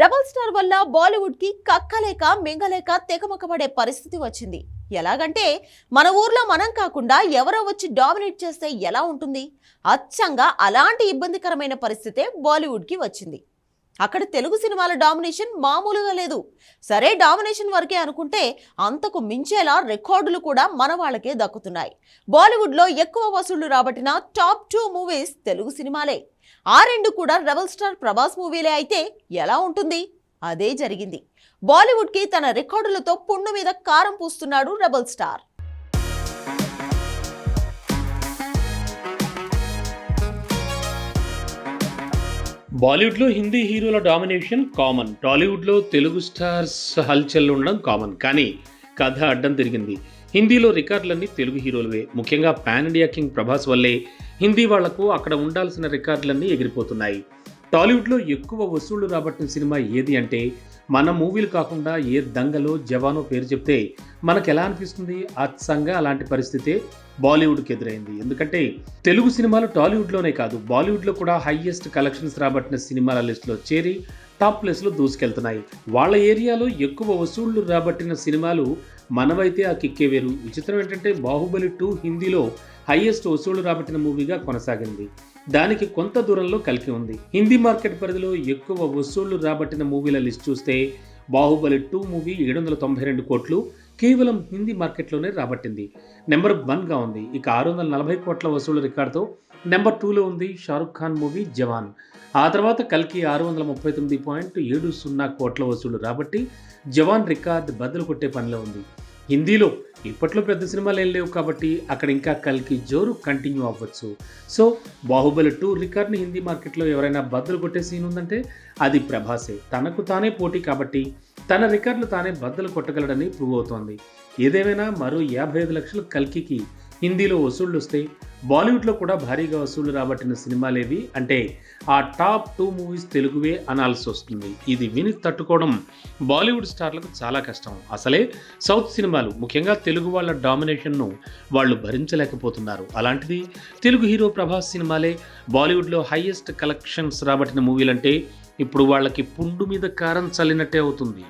Rebel star వల్ల బాలీవుడ్కి కక్కలేక మింగలేక తెగమకబడే పరిస్థితి వచ్చింది. ఎలాగంటే మన ఊర్లో మనం కాకుండా ఎవరో వచ్చి డామినేట్ చేస్తే ఎలా ఉంటుంది? అచ్చంగా అలాంటి ఇబ్బందికరమైన పరిస్థితే బాలీవుడ్కి వచ్చింది. అక్కడ తెలుగు సినిమాల డామినేషన్ మామూలుగా లేదు. సరే డామినేషన్ వరకే అనుకుంటే అంతకు మించేలా రికార్డులు కూడా మన వాళ్ళకే దక్కుతున్నాయి. బాలీవుడ్లో ఎక్కువ వసూళ్ళు రాబట్టిన టాప్ టూ మూవీస్ తెలుగు సినిమాలే. ఆ రెండు కూడా రెబల్ స్టార్ ప్రభాస్ మూవీలే అయితే ఎలా ఉంటుంది? అదే జరిగింది. బాలీవుడ్కి తన రికార్డులతో పుండు మీద కారం పూస్తున్నాడు రెబల్ స్టార్. బాలీవుడ్లో హిందీ హీరోల డామినేషన్ కామన్. టాలీవుడ్లో తెలుగు స్టార్స్ హల్చల్ ఉండడం కామన్. కానీ కథ అడ్డం తిరిగింది. హిందీలో రికార్డులన్నీ తెలుగు హీరోలవే. ముఖ్యంగా పాన్ ఇండియా కింగ్ ప్రభాస్ వల్లే హిందీ వాళ్ళకు అక్కడ ఉండాల్సిన రికార్డులన్నీ ఎగిరిపోతున్నాయి. టాలీవుడ్లో ఎక్కువ వసూళ్ళు రాబట్టిన సినిమా ఏది అంటే మన మూవీలు కాకుండా ఏ దంగలో జవానో పేరు చెప్తే మనకు ఎలా అనిపిస్తుంది? అచ్చంగా అలాంటి పరిస్థితే బాలీవుడ్కి ఎదురైంది. ఎందుకంటే తెలుగు సినిమాలు టాలీవుడ్లోనే కాదు బాలీవుడ్లో కూడా హైయెస్ట్ కలెక్షన్స్ రాబట్టిన సినిమాల లిస్టులో చేరి టాప్ ప్లేస్లో దూసుకెళ్తున్నాయి. వాళ్ళ ఏరియాలో ఎక్కువ వసూళ్ళు రాబట్టిన సినిమాలు మనవైతే ఆ కిక్కే వేరు. విచిత్రం ఏంటంటే బాహుబలి టూ హిందీలో హైయెస్ట్ వసూళ్ళు రాబట్టిన మూవీగా కొనసాగింది. దానికి కొంత దూరంలో కలిపి ఉంది. హిందీ మార్కెట్ పరిధిలో ఎక్కువ వసూళ్ళు రాబట్టిన మూవీల లిస్ట్ చూస్తే బాహుబలి టూ మూవీ ఏడు వందల తొంభై రెండు కోట్లు కేవలం హిందీ మార్కెట్లోనే రాబట్టింది. నెంబర్ వన్గా ఉంది. ఇక ఆరు వందల నలభై కోట్ల వసూళ్ళ రికార్డుతో నెంబర్ టూలో ఉంది షారుఖ్ ఖాన్ మూవీ జవాన్. ఆ తర్వాత కల్కి ఆరు వందల ముప్పై తొమ్మిది పాయింట్ ఏడు సున్నా కోట్ల వసూళ్ళు రాబట్టి జవాన్ రికార్డ్ బదులు కొట్టే పనిలో ఉంది. హిందీలో ఇప్పట్లో పెద్ద సినిమాలు ఏం లేవు కాబట్టి అక్కడ ఇంకా కల్కి జోరు కంటిన్యూ అవ్వచ్చు. సో బాహుబలి టూ రికార్డ్ని హిందీ మార్కెట్లో ఎవరైనా బద్దలు కొట్టే సీన్ ఉందంటే అది ప్రభాసే. తనకు తానే పోటీ కాబట్టి తన రికార్డులు తానే బద్దలు కొట్టగలడని ప్రూవ్ అవుతోంది. ఏదేమైనా మరో యాభై ఐదు లక్షలు కల్కికి హిందీలో వసూళ్ళు వస్తే బాలీవుడ్లో కూడా భారీగా వసూళ్ళు రాబట్టిన సినిమాలేవి అంటే ఆ టాప్ టూ మూవీస్ తెలుగువే అనాల్సి వస్తుంది. ఇది విని తట్టుకోవడం బాలీవుడ్ స్టార్లకు చాలా కష్టం. అసలే సౌత్ సినిమాలు ముఖ్యంగా తెలుగు వాళ్ళ డామినేషన్ను వాళ్ళు భరించలేకపోతున్నారు. అలాంటిది తెలుగు హీరో ప్రభాస్ సినిమాలే బాలీవుడ్లో హైయెస్ట్ కలెక్షన్స్ రాబట్టిన మూవీలంటే ఇప్పుడు వాళ్ళకి పుండు మీద కారం చల్లినట్టే అవుతుంది.